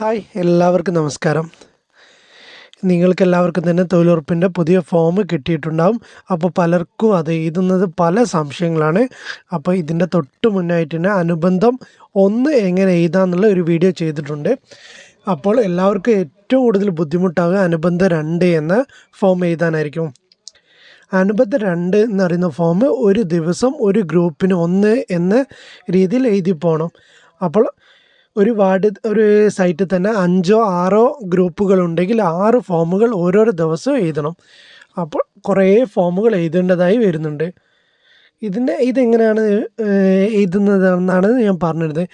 Hi എല്ലാവർക്കും നമസ്കാരം. നിങ്ങൾക്ക് എല്ലാവർക്കും തന്നെ തൊഴിലുറപ്പിന്റെ പുതിയ ഫോം കിട്ടിയിട്ടുണ്ടാവും. അപ്പോൾ പലർക്കും അത് എഴുതുന്നത് പല സംശയങ്ങളാണ്. അപ്പോൾ ഇതിന്റെ തൊട്ട് മുന്നായിട്ട് തന്നെ അനുബന്ധം ഒന്ന് എങ്ങനെ എഴുതാമെന്നുള്ള ഒരു വീഡിയോ ചെയ്തിട്ടുണ്ട്. അപ്പോൾ എല്ലാവർക്കും ഏറ്റവും കൂടുതൽ ബുദ്ധിമുട്ടാകുക അനുബന്ധ രണ്ട് എന്ന ഫോം എഴുതാനായിരിക്കും. അനുബന്ധ രണ്ട് എന്ന് പറയുന്ന ഫോം ഒരു ദിവസം ഒരു ഗ്രൂപ്പിന് ഒന്ന് എന്ന രീതിയിൽ എഴുതി പോകണം അപ്പോൾ ഒരു വാർഡ് ഒരു സൈറ്റിൽ തന്നെ അഞ്ചോ ആറോ ഗ്രൂപ്പുകൾ ഉണ്ടെങ്കിൽ ആറ് ഫോമുകൾ ഓരോരോ ദിവസവും എഴുതണം. അപ്പോൾ കുറേ ഫോമുകൾ എഴുതേണ്ടതായി വരുന്നുണ്ട്. ഇതിന്റെ ഇതെങ്ങനെയാണ് എഴുതുന്നതെന്നാണ് ഞാൻ പറഞ്ഞിരുന്നത്.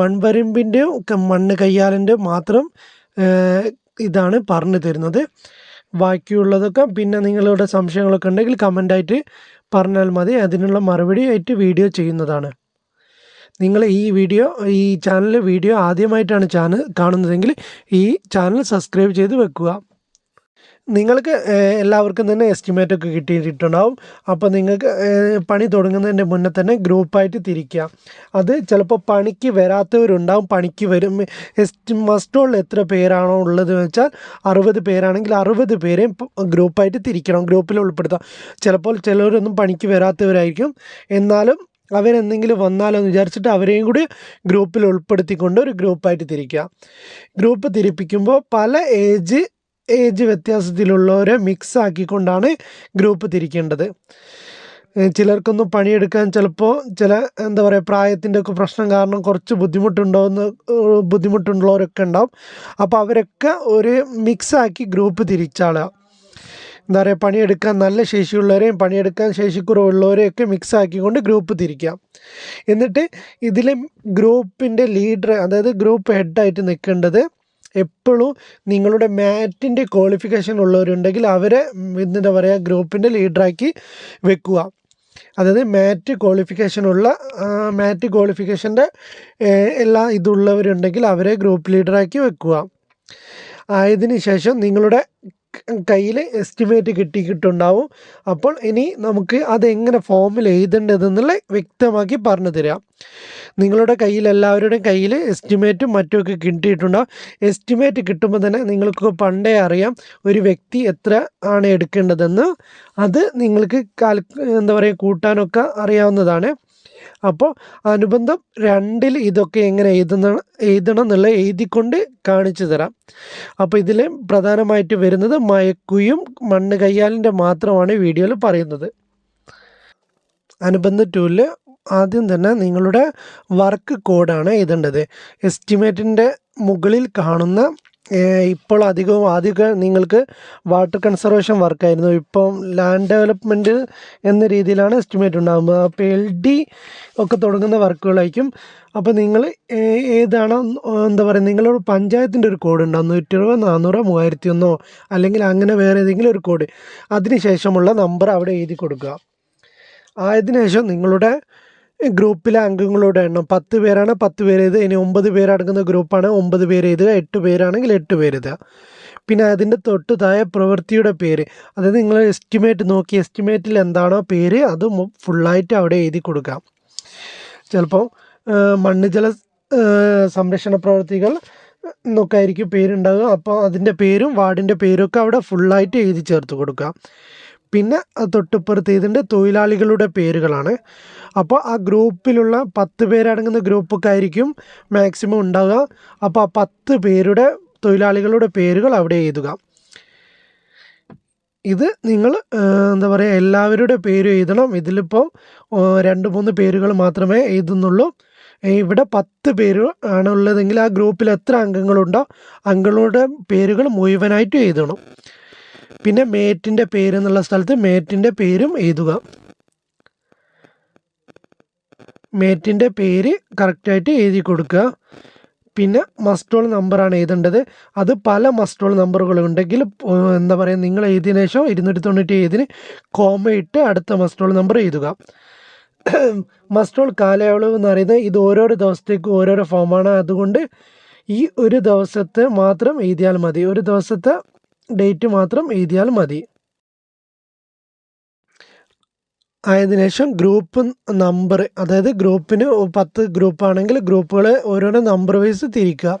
മൺവരമ്പിന്റെയും മണ്ണ് കയ്യാലിന്റെ മാത്രം ഇതാണ് പറഞ്ഞു തരുന്നത്. ബാക്കിയുള്ളതൊക്കെ പിന്നെ നിങ്ങളുടെ സംശയങ്ങളൊക്കെ ഉണ്ടെങ്കിൽ കമന്റായിട്ട് പറഞ്ഞാൽ മതി. അതിനുള്ള മറുപടി ആയിട്ട് വീഡിയോ ചെയ്യുന്നതാണ്. നിങ്ങൾ ഈ വീഡിയോ ഈ ചാനൽ വീഡിയോ ആദ്യമായിട്ടാണ് ചാനൽ കാണുന്നതെങ്കിൽ ഈ ചാനൽ സബ്സ്ക്രൈബ് ചെയ്ത് വെക്കുക. നിങ്ങൾക്ക് എല്ലാവർക്കും തന്നെ എസ്റ്റിമേറ്റ് ഒക്കെ കിട്ടിയിട്ടുണ്ടാവും. അപ്പോൾ നിങ്ങൾക്ക് പണി തുടങ്ങുന്നതിന്റെ മുന്നേ തന്നെ ഗ്രൂപ്പായിട്ട് തിരിക്കുക. അത് ചിലപ്പോൾ പണിക്ക് വരാത്തവരുണ്ടാവും. പണിക്ക് വരും. എസ്റ്റി മസ്റ്റോളിൽ എത്ര പേരാണോ ഉള്ളത് വെച്ചാൽ അറുപത് പേരാണെങ്കിൽ അറുപത് പേരെയും ഗ്രൂപ്പായിട്ട് തിരിക്കണം. ഗ്രൂപ്പിൽ ഉൾപ്പെടുത്താം. ചിലപ്പോൾ ചിലരൊന്നും പണിക്ക് വരാത്തവരായിരിക്കും. എന്നാലും അവരെന്തെങ്കിലും വന്നാലോ എന്ന് വിചാരിച്ചിട്ട് അവരെയും കൂടി ഗ്രൂപ്പിൽ ഉൾപ്പെടുത്തിക്കൊണ്ട് ഒരു ഗ്രൂപ്പായിട്ട് തിരിക്കുക. ഗ്രൂപ്പ് തിരിപ്പിക്കുമ്പോൾ പല ഏജ് ഏജ് വ്യത്യാസത്തിലുള്ളവരെ മിക്സ് ആക്കിക്കൊണ്ടാണ് ഗ്രൂപ്പ് തിരിക്കേണ്ടത്. ചിലർക്കൊന്നും പണിയെടുക്കാൻ ചിലപ്പോൾ ചില എന്താ പറയുക പ്രായത്തിന്റെ ഒക്കെ പ്രശ്നം കാരണം കുറച്ച് ബുദ്ധിമുട്ടുണ്ടോയെന്ന് ബുദ്ധിമുട്ടുള്ളവരൊക്കെ ഉണ്ടാവും. അപ്പോൾ അവരൊക്കെ ഒരു മിക്സ് ആക്കി ഗ്രൂപ്പ് തിരിച്ചാളുക. എന്താ പറയുക പണിയെടുക്കാൻ നല്ല ശേഷിയുള്ളവരെയും പണിയെടുക്കാൻ ശേഷിക്കുറവുള്ളവരെയൊക്കെ മിക്സ് ആക്കിക്കൊണ്ട് ഗ്രൂപ്പ് തിരിക്കാം. എന്നിട്ട് ഇതിൽ ഗ്രൂപ്പിന്റെ ലീഡർ അതായത് ഗ്രൂപ്പ് ഹെഡായിട്ട് നിൽക്കേണ്ടത് എപ്പോഴും നിങ്ങളുടെ മാറ്റിന്റെ ക്വാളിഫിക്കേഷൻ ഉള്ളവരുണ്ടെങ്കിൽ അവരെ എന്താ പറയുക ഗ്രൂപ്പിന്റെ ലീഡറാക്കി വെക്കുക. അതായത് മാറ്റ് ക്വാളിഫിക്കേഷൻ ഉള്ള മാറ്റ് ക്വാളിഫിക്കേഷന്റെ എല്ലാ ഇതുള്ളവരുണ്ടെങ്കിൽ അവരെ ഗ്രൂപ്പ് ലീഡറാക്കി വെക്കുക. ആയതിനു ശേഷം നിങ്ങളുടെ കയ്യിൽ എസ്റ്റിമേറ്റ് കിട്ടിയിട്ടുണ്ടാവും. അപ്പോൾ ഇനി നമുക്ക് അതെങ്ങനെ ഫോമിൽ എഴുതേണ്ടതെന്നുള്ള വ്യക്തമാക്കി പറഞ്ഞു തരാം. നിങ്ങളുടെ കയ്യിൽ എല്ലാവരുടെയും കയ്യിൽ എസ്റ്റിമേറ്റും മറ്റുമൊക്കെ കിട്ടിയിട്ടുണ്ടാവും. എസ്റ്റിമേറ്റ് കിട്ടുമ്പോൾ തന്നെ നിങ്ങൾക്ക് പണ്ടേ അറിയാം ഒരു വ്യക്തി എത്ര ആണ് എടുക്കേണ്ടതെന്ന്. അത് നിങ്ങൾക്ക് കാൽ എന്താ പറയുക കൂട്ടാനൊക്കെ അറിയാവുന്നതാണ്. അപ്പോൾ അനുബന്ധം രണ്ടിൽ ഇതൊക്കെ എങ്ങനെ എഴുതുന്ന എഴുതണം എന്നുള്ള എഴുതിക്കൊണ്ട് കാണിച്ചു തരാം. അപ്പോൾ ഇതിൽ പ്രധാനമായിട്ട് വരുന്നത് മയക്കുയും മണ്ണ് കയ്യാലിന്റെ മാത്രമാണ് വീഡിയോയിൽ പറയുന്നത്. അനുബന്ധ ടൂലിൽ ആദ്യം തന്നെ നിങ്ങളുടെ വർക്ക് കോഡാണ് എഴുതേണ്ടത്. എസ്റ്റിമേറ്റിന്റെ മുകളിൽ കാണുന്ന ഇപ്പോൾ അധികവും ആദ്യമൊക്കെ നിങ്ങൾക്ക് വാട്ടർ കൺസർവേഷൻ വർക്കായിരുന്നു. ഇപ്പം ലാൻഡ് ഡെവലപ്മെന്റ് എന്ന രീതിയിലാണ് എസ്റ്റിമേറ്റ് ഉണ്ടാകുന്നത് അപ്പോൾ എൽ ഡി ഒക്കെ തുടങ്ങുന്ന വർക്കുകളായിരിക്കും. അപ്പോൾ നിങ്ങൾ ഏതാണ് എന്താ പറയുക നിങ്ങളൊരു പഞ്ചായത്തിന്റെ ഒരു കോഡ് ഉണ്ടാകും നൂറ്റി എഴുപത് നാനൂറ് മൂവായിരത്തി ഒന്നോ അല്ലെങ്കിൽ അങ്ങനെ വേറെ ഏതെങ്കിലും ഒരു കോഡ്. അതിന് ശേഷമുള്ള നമ്പർ അവിടെ എഴുതി കൊടുക്കുക. ആയതിനു ശേഷം നിങ്ങളുടെ ഗ്രൂപ്പിലെ അംഗങ്ങളുടെ എണ്ണം. പത്ത് പേരാണ് പത്ത് പേര് ഇനി ഒമ്പത് പേരടങ്ങുന്ന ഗ്രൂപ്പാണ്. ഒമ്പത് പേര് എഴുതുക എട്ട് പേരാണെങ്കിൽ എട്ട് പേര് പിന്നെ അതിന്റെ തൊട്ട് പ്രവൃത്തിയുടെ പേര്. അതായത് നിങ്ങൾ എസ്റ്റിമേറ്റ് നോക്കി. എസ്റ്റിമേറ്റിൽ എന്താണോ പേര് അത് ഫുള്ളായിട്ട് അവിടെ എഴുതി കൊടുക്കാം. ചിലപ്പോൾ മണ്ണ് ജല സംരക്ഷണ പ്രവർത്തികൾ എന്നൊക്കെ ആയിരിക്കും പേരുണ്ടാകുക അപ്പോൾ അതിന്റെ പേരും വാർഡിന്റെ പേരും ഒക്കെ അവിടെ ഫുള്ളായിട്ട് എഴുതി ചേർത്ത് കൊടുക്കുക പിന്നെ തൊട്ടിപ്പുറത്ത് ഇതിന്റെ തൊഴിലാളികളുടെ പേരുകളാണ്. അപ്പോൾ ആ ഗ്രൂപ്പിലുള്ള പത്ത് പേരടങ്ങുന്ന ഗ്രൂപ്പൊക്കെ ആയിരിക്കും മാക്സിമം ഉണ്ടാവുക. അപ്പോൾ ആ പത്ത് പേരുടെ തൊഴിലാളികളുടെ പേരുകൾ അവിടെ എഴുതുക. ഇത് നിങ്ങൾ എന്താ പറയുക എല്ലാവരുടെ പേരും എഴുതണം. ഇതിലിപ്പോൾ രണ്ട് മൂന്ന് പേരുകൾ മാത്രമേ എഴുതുന്നുള്ളൂ. ഇവിടെ പത്ത് പേര് ആണുള്ളതെങ്കിൽ ആ ഗ്രൂപ്പിൽ എത്ര അംഗങ്ങളുണ്ടോ അംഗങ്ങളുടെ പേരുകൾ മുഴുവനായിട്ട് എഴുതണം. പിന്നെ മേറ്റിന്റെ പേര് എന്നുള്ള സ്ഥലത്ത് മേറ്റിന്റെ പേരും എഴുതുക. മേറ്റിന്റെ പേര് കറക്റ്റായിട്ട് എഴുതി കൊടുക്കുക. പിന്നെ മസ്റ്റോൾ നമ്പറാണ് എഴുതേണ്ടത്. അത് പല മസ്റ്റോൾ നമ്പറുകൾ ഉണ്ടെങ്കിൽ എന്താ പറയുക നിങ്ങൾ എഴുതിയതിനു ശേഷം ഇരുന്നൂറ്റി തൊണ്ണൂറ്റി ഏഴിന് കോമ ഇട്ട് അടുത്ത മസ്റ്റോൾ നമ്പർ എഴുതുക. മസ്റ്റോൾ കാലയളവ് എന്ന് പറയുന്നത് ഇത് ഓരോരോ ദിവസത്തേക്കും ഓരോരോ ഫോമാണ്. അതുകൊണ്ട് ഈ ഒരു ദിവസത്തെ മാത്രം എഴുതിയാൽ മതി. ഒരു ദിവസത്തെ ഡേറ്റ് മാത്രം എഴുതിയാൽ മതി. ആയതിനു ശേഷം ഗ്രൂപ്പ് നമ്പർ അതായത് ഗ്രൂപ്പിന് പത്ത് ഗ്രൂപ്പാണെങ്കിൽ ഗ്രൂപ്പുകൾ ഓരോരോ നമ്പർ വൈസ് തിരിക്കുക.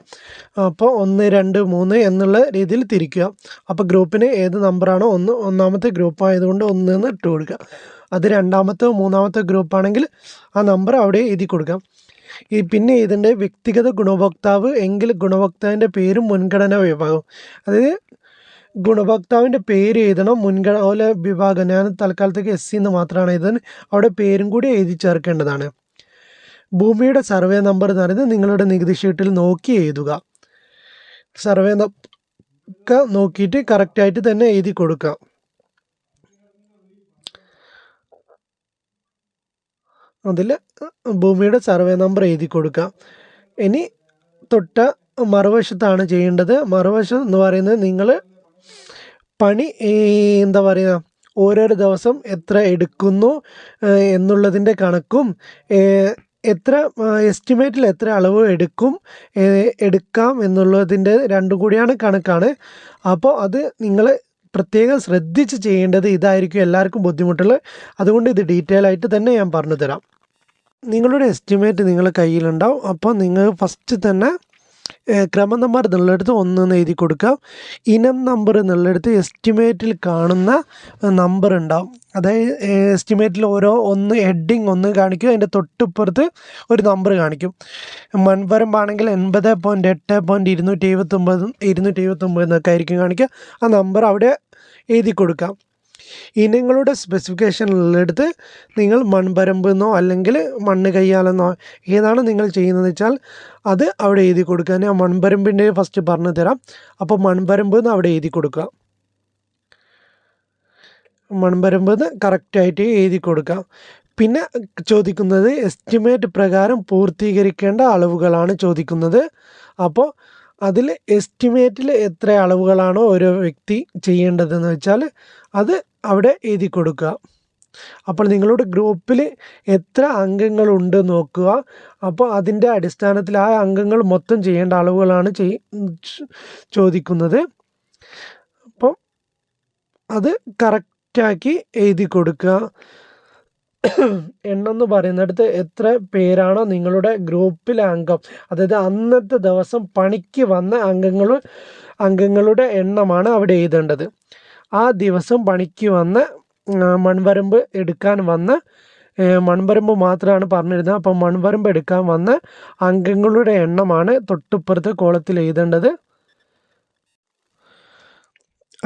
അപ്പോൾ ഒന്ന് രണ്ട് മൂന്ന് എന്നുള്ള രീതിയിൽ തിരിക്കുക. അപ്പോൾ ഗ്രൂപ്പിന് ഏത് നമ്പറാണോ ഒന്ന് ഒന്നാമത്തെ ഗ്രൂപ്പ് ആയതുകൊണ്ട് ഒന്ന് എന്ന് ഇട്ട് കൊടുക്കുക. അത് രണ്ടാമത്തെ മൂന്നാമത്തെ ഗ്രൂപ്പാണെങ്കിൽ ആ നമ്പർ അവിടെ എഴുതി കൊടുക്കാം. ഈ പിന്നെ ഇതിന്റെ വ്യക്തിഗത ഗുണഭോക്താവ് എങ്കിൽ ഗുണഭോക്താവിന്റെ പേരും മുൻഗണനാ വിഭാഗം. അതായത് ഗുണഭോക്താവിന്റെ പേര് എഴുതണം. മുൻഗണന വിഭാഗം. ഞാൻ തൽക്കാലത്തേക്ക് എസ് സി എന്ന് മാത്രമാണ് എഴുതുന്നത്. അവിടെ പേരും കൂടി എഴുതി ചേർക്കേണ്ടതാണ്. ഭൂമിയുടെ സർവേ നമ്പർ എന്ന് പറയുന്നത് നിങ്ങളുടെ നികുതി ഷീട്ടിൽ നോക്കി എഴുതുക. സർവേ ഒക്കെ നോക്കിയിട്ട് കറക്റ്റായിട്ട് തന്നെ എഴുതി കൊടുക്കുക. അതിൽ ഭൂമിയുടെ സർവേ നമ്പർ എഴുതി കൊടുക്കുക. ഇനി തൊട്ട മറുവശത്താണ് ചെയ്യേണ്ടത്. മറുവശം എന്ന് പറയുന്നത് നിങ്ങൾ പണി എന്താ പറയുക ഓരോരോ ദിവസം എത്ര എടുക്കുന്നു എന്നുള്ളതിന്റെ കണക്കും എത്ര എസ്റ്റിമേറ്റിൽ എത്ര അളവ് എടുക്കും എടുക്കാം എന്നുള്ളതിന്റെ രണ്ടും കൂടിയാണ് കണക്കാണ്. അപ്പോൾ അത് നിങ്ങൾ പ്രത്യേകം ശ്രദ്ധിച്ച് ചെയ്യേണ്ടത് ഇതായിരിക്കും എല്ലാവർക്കും ബുദ്ധിമുട്ടുള്ളത്. അതുകൊണ്ട് ഇത് ഡീറ്റെയിൽ ആയിട്ട് തന്നെ ഞാൻ പറഞ്ഞു തരാം. നിങ്ങളുടെ എസ്റ്റിമേറ്റ് നിങ്ങളുടെ കയ്യിലുണ്ടാവും. അപ്പോൾ നിങ്ങൾ ഫസ്റ്റ് തന്നെ ക്രമ നമ്പർ എന്നുള്ളിടത്ത് ഒന്ന് എഴുതി കൊടുക്കാം ഇനം നമ്പർ എന്നുള്ളിടത്ത് എസ്റ്റിമേറ്റിൽ കാണുന്ന നമ്പർ ഉണ്ടാവും. അതായത് എസ്റ്റിമേറ്റിൽ ഓരോ ഒന്ന് ഹെഡിങ് ഒന്ന് കാണിക്കും. അതിന്റെ തൊട്ടിപ്പുറത്ത് ഒരു നമ്പർ കാണിക്കും. മൺവരമ്പാണെങ്കിൽ എൺപത് പോയിന്റ് എട്ട് പോയിന്റ് ഇരുന്നൂറ്റി എഴുപത്തൊമ്പത് ഇരുന്നൂറ്റി എഴുപത്തൊമ്പത് എന്നൊക്കെ ആയിരിക്കും കാണിക്കുക. ആ നമ്പർ അവിടെ എഴുതി കൊടുക്കാം. ഇനങ്ങളുടെ സ്പെസിഫിക്കേഷനിലെടുത്ത് നിങ്ങൾ മൺപരമ്പ് എന്നോ അല്ലെങ്കിൽ മണ്ണ് കയ്യാലെന്നോ ഏതാണ് നിങ്ങൾ ചെയ്യുന്നതെന്ന് വെച്ചാൽ അത് അവിടെ എഴുതി കൊടുക്കുക. ഞാൻ മൺപരമ്പിന്റെ ഫസ്റ്റ് പറഞ്ഞു തരാം. അപ്പോൾ മൺപരമ്പ് എന്ന് അവിടെ എഴുതി കൊടുക്കുക. മൺപരമ്പ് എന്ന് കറക്റ്റായിട്ട് എഴുതി കൊടുക്കുക. പിന്നെ ചോദിക്കുന്നത് എസ്റ്റിമേറ്റ് പ്രകാരം പൂർത്തീകരിക്കേണ്ട അളവുകളാണ് ചോദിക്കുന്നത്. അപ്പോൾ അതിൽ എസ്റ്റിമേറ്റിൽ എത്ര അളവുകളാണോ ഓരോ വ്യക്തി ചെയ്യേണ്ടതെന്ന് വെച്ചാൽ അത് അവിടെ എഴുതി കൊടുക്കുക. അപ്പോൾ നിങ്ങളുടെ ഗ്രൂപ്പിൽ എത്ര അംഗങ്ങളുണ്ട് നോക്കുക. അപ്പോൾ അതിന്റെ അടിസ്ഥാനത്തിൽ ആ അംഗങ്ങൾ മൊത്തം ചെയ്യേണ്ട അളവുകളാണ് ചെയ് ചോദിക്കുന്നത്. അപ്പം അത് കറക്റ്റാക്കി എഴുതി കൊടുക്കുക. എണ്ണമെന്ന് പറയുന്നിടത്ത് എത്ര പേരാണോ നിങ്ങളുടെ ഗ്രൂപ്പിലെ അംഗം. അതായത് അന്നത്തെ ദിവസം പണിക്ക് വന്ന അംഗങ്ങൾ അംഗങ്ങളുടെ എണ്ണമാണ് അവിടെ എഴുതേണ്ടത്. ആ ദിവസം പണിക്ക് വന്ന മൺവരമ്പ് എടുക്കാൻ വന്ന മൺവരമ്പ് മാത്രമാണ് പറഞ്ഞിരുന്നത്. അപ്പം മൺവരമ്പ് എടുക്കാൻ വന്ന അംഗങ്ങളുടെ എണ്ണമാണ് തൊട്ടിപ്പുറത്ത് കോളത്തിൽ എഴുതേണ്ടത്.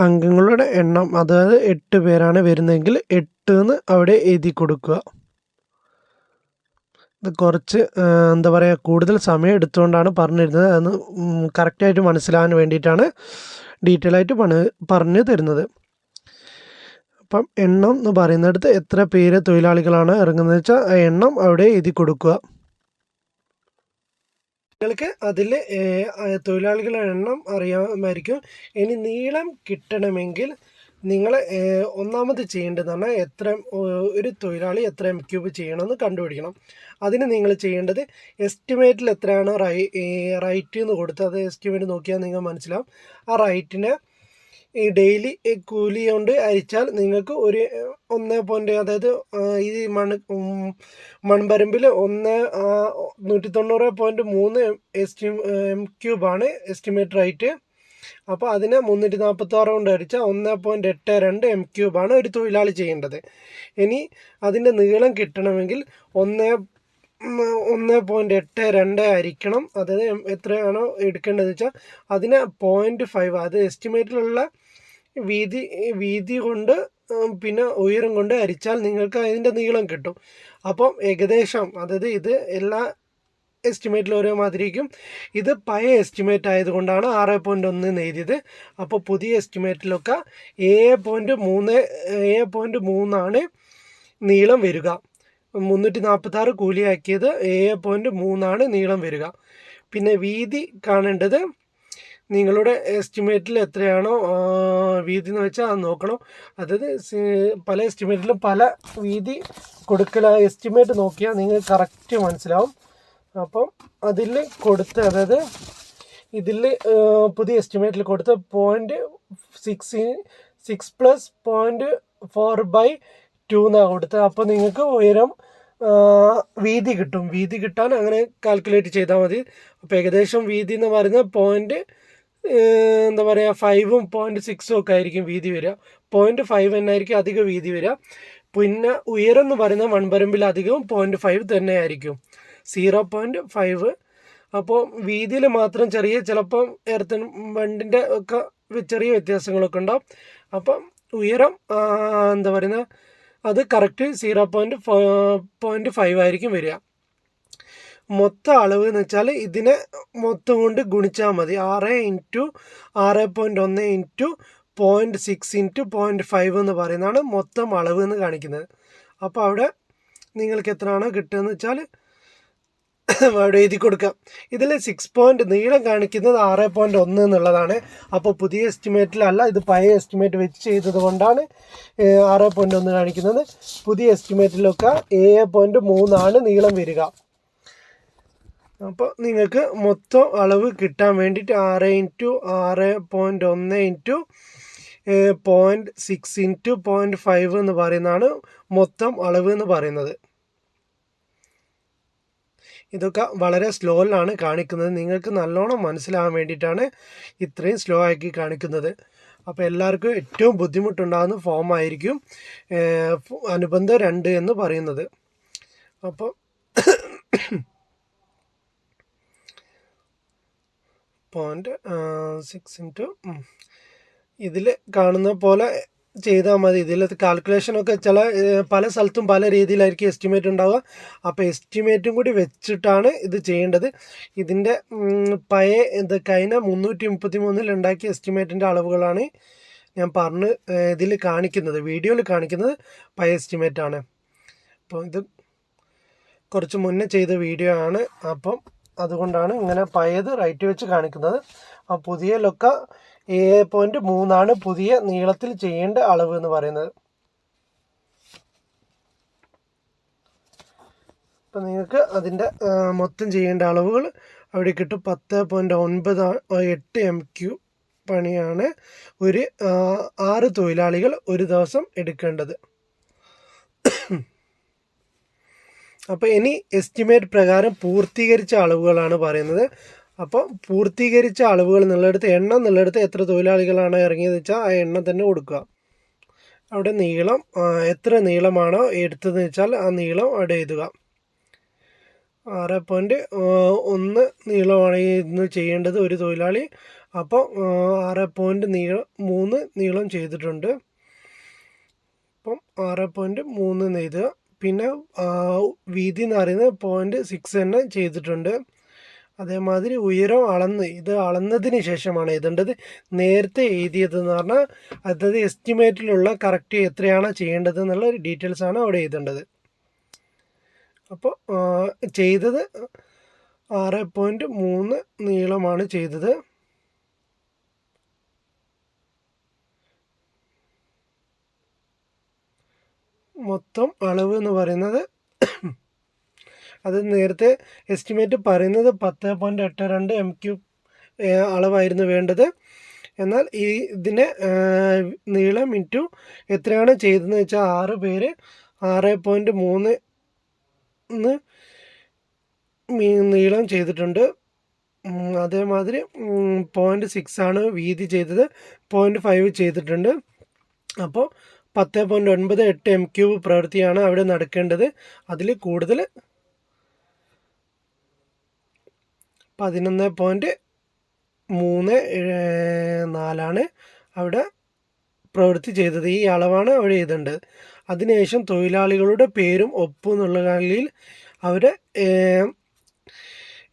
അംഗങ്ങളുടെ എണ്ണം അതായത് എട്ട് പേരാണ് വരുന്നതെങ്കിൽ എട്ട് എന്ന് അവിടെ എഴുതി കൊടുക്കുക. ഇത് കുറച്ച് എന്താ പറയുക കൂടുതൽ സമയം എടുത്തുകൊണ്ടാണ് പറഞ്ഞിരുന്നത്. അതൊന്ന് കറക്റ്റായിട്ട് മനസ്സിലാകാൻ വേണ്ടിയിട്ടാണ് ഡീറ്റെയിൽ ആയിട്ട് പണി പറഞ്ഞു തരുന്നത്. അപ്പം എണ്ണം എന്ന് പറയുന്നിടത്ത് എത്ര പേര് തൊഴിലാളികളാണ് ഇറങ്ങുന്നത് വെച്ചാൽ ആ എണ്ണം അവിടെ എഴുതി കൊടുക്കുക. നിങ്ങൾക്ക് അതിൽ തൊഴിലാളികളുടെ എണ്ണം അറിയാമായിരിക്കും. ഇനി നീളം കിട്ടണമെങ്കിൽ നിങ്ങൾ ഒന്നാമത് ചെയ്യേണ്ടതാണ് എത്ര ഒരു തൊഴിലാളി എത്ര എം ക്യൂബ് ചെയ്യണമെന്ന് കണ്ടുപിടിക്കണം. അതിന് നിങ്ങൾ ചെയ്യേണ്ടത് എസ്റ്റിമേറ്റിൽ എത്രയാണ് റൈ റൈറ്റ് എന്ന് കൊടുത്ത് അത് എസ്റ്റിമേറ്റ് നോക്കിയാൽ നിങ്ങൾ മനസ്സിലാവും. ആ റൈറ്റിനെ ഈ ഡെയിലി കൂലി കൊണ്ട് അരിച്ചാൽ നിങ്ങൾക്ക് ഒരു ഒന്ന് പോയിന്റ് അതായത് ഈ മണ് മൺപരമ്പിൽ ഒന്ന് നൂറ്റി തൊണ്ണൂറ് പോയിന്റ് മൂന്ന് എസ്റ്റി എം ക്യൂബാണ് എസ്റ്റിമേറ്റ് റൈറ്റ് അപ്പോൾ അതിനെ മുന്നൂറ്റി നാൽപ്പത്താറ് കൊണ്ട് അടിച്ചാൽ ഒന്ന് പോയിന്റ് എട്ട് രണ്ട് എം ക്യൂബാണ് ഒരു തൊഴിലാളി ചെയ്യേണ്ടത്. ഇനി അതിന്റെ നീളം കിട്ടണമെങ്കിൽ ഒന്ന് ഒന്ന് പോയിന്റ് എട്ട് രണ്ട് ആയിരിക്കണം. അതായത് എത്രയാണോ എടുക്കേണ്ടത് വെച്ചാൽ അതിന് പോയിന്റ് ഫൈവ് അത് എസ്റ്റിമേറ്റിലുള്ള വീതി വീതി കൊണ്ട് പിന്നെ ഉയരം കൊണ്ട് അരിച്ചാൽ നിങ്ങൾക്ക് അതിന്റെ നീളം കിട്ടും. അപ്പം ഏകദേശം അതായത് ഇത് എല്ലാ എസ്റ്റിമേറ്റിൽ ഓരോ മാതിരിക്കും ഇത് പഴയ എസ്റ്റിമേറ്റ് ആയതുകൊണ്ടാണ് ആറ് പോയിന്റ് ഒന്ന് എഴുതിയത്. അപ്പോൾ പുതിയ എസ്റ്റിമേറ്റിലൊക്കെ ഏഴ് പോയിന്റ് മൂന്ന് ഏഴ് പോയിന്റ് മൂന്നാണ് നീളം വരിക. മുന്നൂറ്റി നാൽപ്പത്താറ് കൂലിയാക്കിയത് ഏഴ് പോയിന്റ് മൂന്നാണ് നീളം വരിക. പിന്നെ വീതി കാണേണ്ടത് നിങ്ങളുടെ എസ്റ്റിമേറ്റിൽ എത്രയാണോ വീതി എന്ന് വെച്ചാൽ അത് നോക്കണം. അതായത് പല എസ്റ്റിമേറ്റിലും പല വീതി കൊടുക്കൽ എസ്റ്റിമേറ്റ് നോക്കിയാൽ നിങ്ങൾ കറക്റ്റ് മനസ്സിലാവും. അപ്പം അതിൽ കൊടുത്ത് അതായത് ഇതിൽ പുതിയ എസ്റ്റിമേറ്റിൽ കൊടുത്ത point six six plus point four by two എന്നാണ് കൊടുത്തത് അപ്പോൾ നിങ്ങൾക്ക് ഉയരം വീതി കിട്ടും. വീതി കിട്ടാൻ അങ്ങനെ കാൽക്കുലേറ്റ് ചെയ്താൽ മതി. അപ്പോൾ ഏകദേശം വീതി എന്ന് പറയുന്നത് പോയിന്റ് എന്താ പറയുക ഫൈവും പോയിന്റ് സിക്സും ഒക്കെ ആയിരിക്കും വീതി വരിക. പോയിന്റ് ഫൈവ് തന്നെ ആയിരിക്കും അധികം വീതി വരിക. പിന്നെ ഉയരം എന്ന് പറയുന്നത് മൺപരമ്പിൽ അധികവും പോയിന്റ് ഫൈവ് തന്നെ ആയിരിക്കും. സീറോ പോയിന്റ് ഫൈവ് അപ്പോൾ വീതിയിൽ മാത്രം ചെറിയ ചിലപ്പം എർത്തൻ വണ്ടിന്റെ ഒക്കെ ചെറിയ വ്യത്യാസങ്ങളൊക്കെ ഉണ്ടാവും. അപ്പം ഉയരം എന്താ പറയുന്നത് അത് correct zero point point five ആയിരിക്കും വരിക. മൊത്തം അളവ് എന്ന് വെച്ചാൽ ഇതിനെ മൊത്തം കൊണ്ട് ഗുണിച്ചാൽ മതി. ആറ് ഇന്റു ആറ് പോയിന്റ് ഒന്ന് into point six into point five എന്ന് പറയുന്നതാണ് മൊത്തം അളവ് എന്ന് കാണിക്കുന്നത്. അപ്പോൾ അവിടെ നിങ്ങൾക്ക് എത്രയാണോ കിട്ടുകയെന്ന് വെച്ചാൽ അവിടെ എഴുതി കൊടുക്കാം ഇതിൽ സിക്സ് പോയിന്റ് നീളം കാണിക്കുന്നത് ആറ് പോയിന്റ് ഒന്ന് എന്നുള്ളതാണ്. അപ്പോൾ പുതിയ എസ്റ്റിമേറ്റിലല്ല ഇത് പഴയ എസ്റ്റിമേറ്റ് വെച്ച് ചെയ്തത് കൊണ്ടാണ് ആറ് പോയിന്റ് ഒന്ന് കാണിക്കുന്നത്. പുതിയ എസ്റ്റിമേറ്റിലൊക്കെ ഏഴ് പോയിന്റ് മൂന്നാണ് നീളം വരിക. അപ്പോൾ നിങ്ങൾക്ക് മൊത്തം അളവ് കിട്ടാൻ വേണ്ടിയിട്ട് ആറ് ഇന്റു ആറ് പോയിന്റ് ഒന്ന് into point six into point five എന്ന് പറയുന്നതാണ് മൊത്തം അളവ് എന്ന് പറയുന്നത്. ഇതൊക്കെ വളരെ സ്ലോയിലാണ് കാണിക്കുന്നത്. നിങ്ങൾക്ക് നല്ലോണം മനസ്സിലാകാൻ വേണ്ടിയിട്ടാണ് ഇത്രയും സ്ലോ ആക്കി കാണിക്കുന്നത്. അപ്പോൾ എല്ലാവർക്കും ഏറ്റവും ബുദ്ധിമുട്ടുണ്ടാകുന്ന ഫോം ആയിരിക്കും അനുബന്ധം രണ്ട് എന്ന് പറയുന്നത്. അപ്പോൾ പോയിന്റ് സിക്സ് ഇന്റു ഇതിൽ കാണുന്ന പോലെ ചെയ്താൽ മതി. ഇതിൽ കാൽക്കുലേഷനൊക്കെ ചില പല സ്ഥലത്തും പല രീതിയിലായിരിക്കും എസ്റ്റിമേറ്റ് ഉണ്ടാവുക. അപ്പോൾ എസ്റ്റിമേറ്റും കൂടി വെച്ചിട്ടാണ് ഇത് ചെയ്യേണ്ടത്. ഇതിന്റെ പയ എന്ത് കഴിഞ്ഞ മുന്നൂറ്റി മുപ്പത്തി മൂന്നിൽ ഉണ്ടാക്കിയ എസ്റ്റിമേറ്റിന്റെ അളവുകളാണ് ഞാൻ പറഞ്ഞ് ഇതിൽ കാണിക്കുന്നത്. വീഡിയോയിൽ കാണിക്കുന്നത് പയ എസ്റ്റിമേറ്റ് ആണ്. അപ്പോൾ ഇത് കുറച്ച് മുന്നേ ചെയ്ത വീഡിയോ ആണ്. അപ്പം അതുകൊണ്ടാണ് ഇങ്ങനെ പഴയത് റൈറ്റ് വെച്ച് കാണിക്കുന്നത്. ആ പുതിയ ലൊക്ക ഏഴ് പോയിന്റ് മൂന്നാണ് പുതിയ നീളത്തിൽ ചെയ്യേണ്ട അളവ് എന്ന് പറയുന്നത്. അപ്പം നിങ്ങൾക്ക് അതിന്റെ മൊത്തം ചെയ്യേണ്ട അളവുകൾ അവിടെ കിട്ടും. പത്ത് പോയിന്റ് ഒൻപത് എട്ട് എം ക്യു പണിയാണ് ഒരു ആറ് തൊഴിലാളികൾ ഒരു ദിവസം എടുക്കേണ്ടത്. അപ്പോൾ ഇനി എസ്റ്റിമേറ്റ് പ്രകാരം പൂർത്തീകരിച്ച അളവുകളാണ് പറയുന്നത്. അപ്പോൾ പൂർത്തീകരിച്ച അളവുകൾ എന്നുള്ളിടത്ത് എണ്ണം എന്നുള്ളിടത്ത് എത്ര തൊഴിലാളികളാണ് ഇറങ്ങിയത് വെച്ചാൽ ആ എണ്ണം തന്നെ കൊടുക്കുക. അവിടെ നീളം എത്ര നീളമാണോ എടുത്തതെന്ന് വെച്ചാൽ ആ നീളം അവിടെ എഴുതുക. ആറ് പോയിന്റ് ഒന്ന് നീളമാണ് ഇന്ന് ചെയ്യേണ്ടത് ഒരു തൊഴിലാളി. അപ്പോൾ ആറ് പോയിന്റ് നീളം മൂന്ന് നീളം ചെയ്തിട്ടുണ്ട്. അപ്പം ആറ് പോയിന്റ് മൂന്ന് എഴുതുക. പിന്നെ വീതി എന്ന് പറയുന്നത് പോയിന്റ് സിക്സ് തന്നെ ചെയ്തിട്ടുണ്ട്. അതേമാതിരി ഉയരം അളന്ന് ഇത് അളന്നതിന് ശേഷമാണ് എഴുതേണ്ടത് നേരത്തെ എഴുതിയതെന്ന് പറഞ്ഞാൽ അതായത് എസ്റ്റിമേറ്റിലുള്ള കറക്റ്റ് എത്രയാണ് ചെയ്യേണ്ടത് എന്നുള്ള ഡീറ്റെയിൽസ് ആണ് അവിടെ എഴുതേണ്ടത്. അപ്പോൾ ചെയ്തത് ആറ് പോയിന്റ് മൂന്ന് നീളമാണ് ചെയ്തത്. മൊത്തം അളവ് എന്ന് പറയുന്നത് അത് നേരത്തെ എസ്റ്റിമേറ്റ് പറയുന്നത് പത്ത് പോയിന്റ് എട്ട് രണ്ട് എം ക്യൂബ് അളവായിരുന്നു വേണ്ടത്. എന്നാൽ ഈ ഇതിന്റെ നീളം ഇന്റു എത്രയാണ് ചെയ്തതെന്ന് വെച്ചാൽ ആറ് പേര് ആറ് പോയിന്റ് മൂന്ന് നീളം ചെയ്തിട്ടുണ്ട്. അതേമാതിരി പോയിന്റ് സിക്സ് ആണ് വീതി ചെയ്തത്. പോയിന്റ് ഫൈവ് ചെയ്തിട്ടുണ്ട്. അപ്പോൾ പത്ത് പോയിന്റ് ഒൻപത് എട്ട് എം ക്യൂബ് പ്രവൃത്തിയാണ് അവിടെ നടക്കേണ്ടത്. അതിൽ കൂടുതൽ പതിനൊന്ന് പോയിന്റ് മൂന്ന് നാലാണ് അവിടെ പ്രവൃത്തി ചെയ്തത്. ഈ അളവാണ് അവിടെ എഴുതേണ്ടത് അതിനുശേഷം തൊഴിലാളികളുടെ പേരും ഒപ്പും എന്നുള്ള കളിയിൽ അവരെ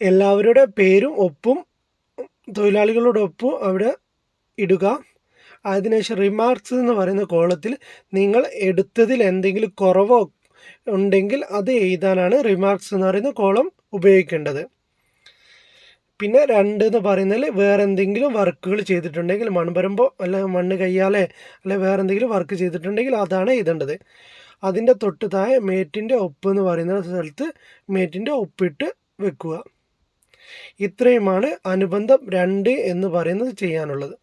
എല്ലാവരുടെ പേരും ഒപ്പും തൊഴിലാളികളുടെ ഒപ്പും അവിടെ ഇടുക. അതിനുശേഷം റിമാർക്സ് എന്ന് പറയുന്ന കോളത്തിൽ നിങ്ങൾ എടുത്തതിൽ എന്തെങ്കിലും കുറവോ ഉണ്ടെങ്കിൽ അത് എഴുതാനാണ് റിമാർക്സ് എന്ന് പറയുന്ന കോളം ഉപയോഗിക്കേണ്ടത്. പിന്നെ രണ്ട് എന്ന് പറയുന്നതിൽ വേറെ എന്തെങ്കിലും വർക്കുകൾ ചെയ്തിട്ടുണ്ടെങ്കിൽ മണ്ണ് മൺപരമ്പോ അല്ലെ മണ്ണ് കയ്യാലെ അല്ലെ വേറെ എന്തെങ്കിലും വർക്ക് ചെയ്തിട്ടുണ്ടെങ്കിൽ അതാണ് എഴുതേണ്ടത് അതിന്റെ തൊട്ട് താഴെ മേറ്റിന്റെ ഒപ്പ് എന്ന് പറയുന്ന സ്ഥലത്ത് മേറ്റിന്റെ ഒപ്പിട്ട് വെക്കുക. ഇത്രയുമാണ് അനുബന്ധം രണ്ട് എന്ന് പറയുന്നത് ചെയ്യാനുള്ളത്.